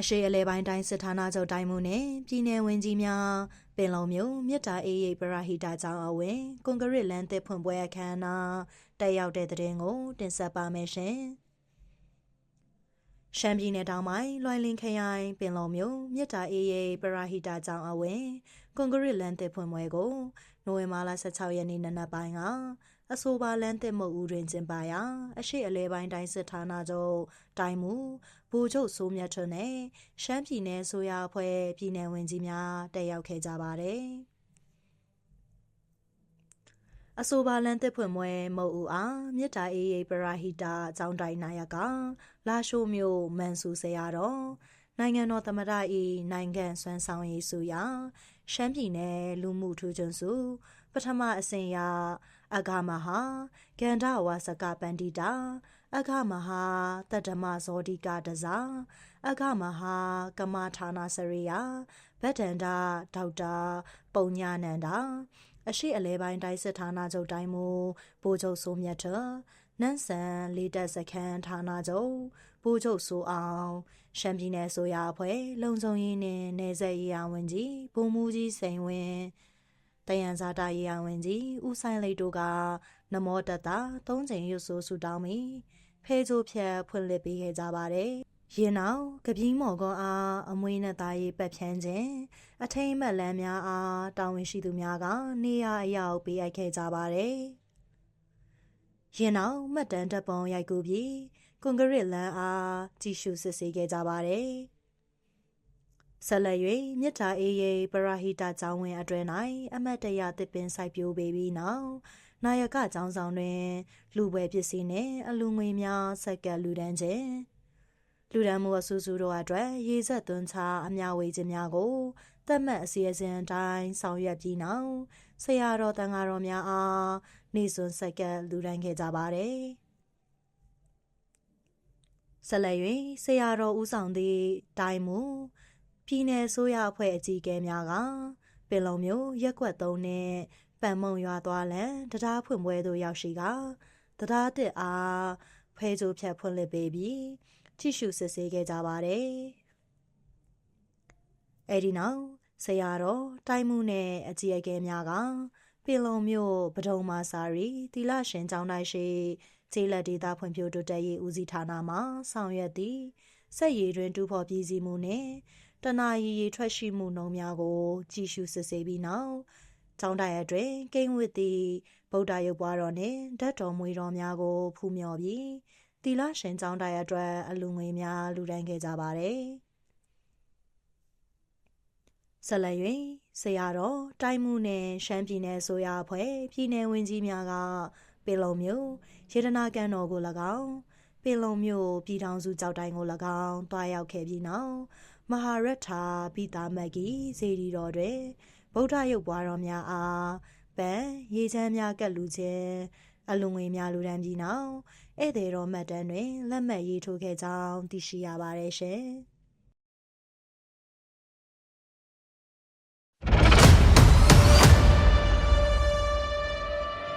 အရှိအလဲပိုင်းတိုင်းစစ်ဌာနချုပ်တိုင်းမှုနဲ့ပြည်내ဝင်ကြီးများပင်လုံမျိုးမြစ်တာအေးရိပ်ပရာဟိတာကျောင်းအဝင်ကွန်ကရစ်လမ်းသစ်ဖွင့်ပွဲအခမ်းအနားတက်ရောက်တဲ့တဲ့တင်ကိုတင်ဆက်ပါမယ်ရှင်။ရှမ်းပြည်နယ်တောင်ပိုင်းလွိုင်လင်ခရိုင်ပင်လုံမြို့မြစ်တာအေးရိပ်ပရာဟိတာကျောင်းအဝင်ကွန်ကရစ်လမ်းသစ်ဖွင့်ပွဲကိုနိုဝင်ဘာလ16ရက်နေ့နနက်ပိုင်းက အဆိုပါလန်းသစ်မုတ်ဦးတွင်ကျင်းပရာအရှိအလဲပိုင်းတိုင်းစစ်ဌာနချုပ်တိုင်းမူဘူချုပ်စိုးမြတ်ထွန်းနဲ့ရှမ်းပြည်နယ်ဆိုရအဖွဲ့ပြည်နယ်ဝင်ကြီးများတက်ရောက်ခဲ့ကြပါတယ်အဆိုပါလန်တစ်ဖွင့်မွဲမုတ်ဦးအားမြစ်တာအေးရိပ်ပရာဟိတာအကြောင်းတိုင်းနာယကလာရှိုးမျိုးမန်ဆူဆရာတော် နိုင်ငံတော်သမ္မတ၏နိုင်ငံဆွမ်းဆောင်ရေးစုရာရှမ်းပြည်နယ်လူမှုထူးချွန်စု ပထမအစဉ်ရာအဂမဟာကန္ဓဝါစကပန္တိတာအဂမဟာတတ္တမဇောတိကတဇာအဂမဟာကမဌာနာစရိယဗတ္တန္တာဒေါက်တာပုံညာနန္ဒာအရှိအလဲပိုင်းတိုင်းစစ်ဌာနချုပ်တိုင်းမူဗိုလ်ချုပ်စိုးမြတ်ထ နန်းဆန်လေးတက်စခန်းဌာနချုပ်ဗိုလ်ချုပ်စိုးအောင်ရှမ်းပြည်နယ်ဆိုရအဖွဲ့လုံခြုံရေးနဲ့နေဆက်ရေးအောင်ဝင်ကြီးဘုံမူကြီးစိန်ဝင်းတယံဇာတာရေးအောင်ဝင်ကြီးဦးဆိုင်လိတ်တို့ကနမောတတသုံးချိန်ရွတ်ဆိုဆူတောင်းပြီးဖဲချိုးဖြတ်ဖွင့်လှစ်ပေးခဲ့ကြပါတယ်ရင်နောက်ကပြင်းမော်ကောအားအမွေးနဲ့သားရေးပတ်ဖြန်းခြင်းအထိမ့်မက်လန်းများအားတာဝန်ရှိသူများကနေရာအရောက်ပေးအပ်ခဲ့ကြပါတယ်။ ရင်နောက်မှတ်တမ်းတပ်ပုံရိုက်ကူပြီးကွန်ကရစ်လန်းအားကြည့်ရှုစစ်ဆေးခဲ့ကြပါတယ်။ဆက်လက်၍မြစ်တာအေးရိပ်ပရာဟိတကျောင်းဝင်အတွင်၌အမတ်တရတစ်ပင်စိုက်ပျိုးပေးပြီးနောက်နာယကကျောင်းဆောင်တွင် လူပွဲပစ္စည်းနှင့်အလူငွေများဆက်ကပ်လူဒန်းခြင်းလူဒန်းမှုအဆူဆူတို့အတွက်ရေဆက်သွန်းချအများဝေခြင်းများကိုတတ်မှတ်အစီအစဉ်အတိုင်းဆောင်ရွက်ပြီးနောက်ဆရာတော်တန်ဃာတော်များအား နေစွန်ဆက်ကပ်လူဒန်းခဲ့ကြပါတယ်ဆက်လက်၍ဆရာတော်ဦးဆောင်သည့်တိုင်းမူပြည်내ဆိုးရအဖွဲ့အကြီးအကဲများကပင်လုံမျိုးရက်ွက်သုံးနဲ့ပန်မုံရွာသွားလန်တရားဖွင့်ပွဲသို့ရောက်ရှိကတရားတစ်အားဖဲကြိုးဖြတ်ဖွင့်လှစ်ပေးပြီးကြည့်ရှုစစ်ဆေးခဲ့ကြပါတယ်။အဲဒီနောက်ဆရာတော်တိုင်းမှုနဲ့အကြီးအကဲများက ပင်လုံမျိုးပဒုံမာစာရီတီလရှင်ကျောင်းတိုင်းရှိကျေးလက်ဒေသဖွံ့ဖြိုးတိုးတက်ရေးဦးစီးဌာနမှဆောင်ရွက်သည့်စက်ရည်တွင်တူဖော်ပြည်စည်းမှုနှင့်တနာရီရီထွက်ရှိမှုနှုံများကိုကြည့်ရှုစစ်ဆေးပြီးနောက်ကျောင်းတိုင်အတွင်းကိန်းဝတ်သည့်ဗုဒ္ဓရုပ်ပွားတော်နှင့်ဓာတ်တော်မွေတော်များကိုဖူးမြော်ပြီးတီလာရှင်ကျောင်းတိုင်အတွက်အလူငွေများလူဒန်းခဲ့ကြပါတယ် ဆက်လက်၍ဆရာတော်တိုင်းမှုနှင့်ရှမ်းပြည်နယ်ဆိုရအဖွဲ့ပြည်နယ်ဝင်ကြီးများကပင်လုံမျိုးရေဒနာကန်တော်ကို၎င်းပင်လုံမျိုးပြည်ထောင်စုကြောက်တိုင်းကို၎င်းတွားရောက်ခဲ့ပြီးနောက်မဟာရထာပိတာမတ်ကြီးစေတီတော်တွင်ဗုဒ္ဓရုပ်ပွားတော်များအားပန်းရေချမ်းများကပ်လူခြင်းအလုံငွေများလူတန်းပြီးနောက်ဧည့်သည်တော်မှတ်တမ်းတွင်လက်မှတ်ရေးထိုးခဲ့ကြောင်းသိရှိရပါတယ်ရှင်။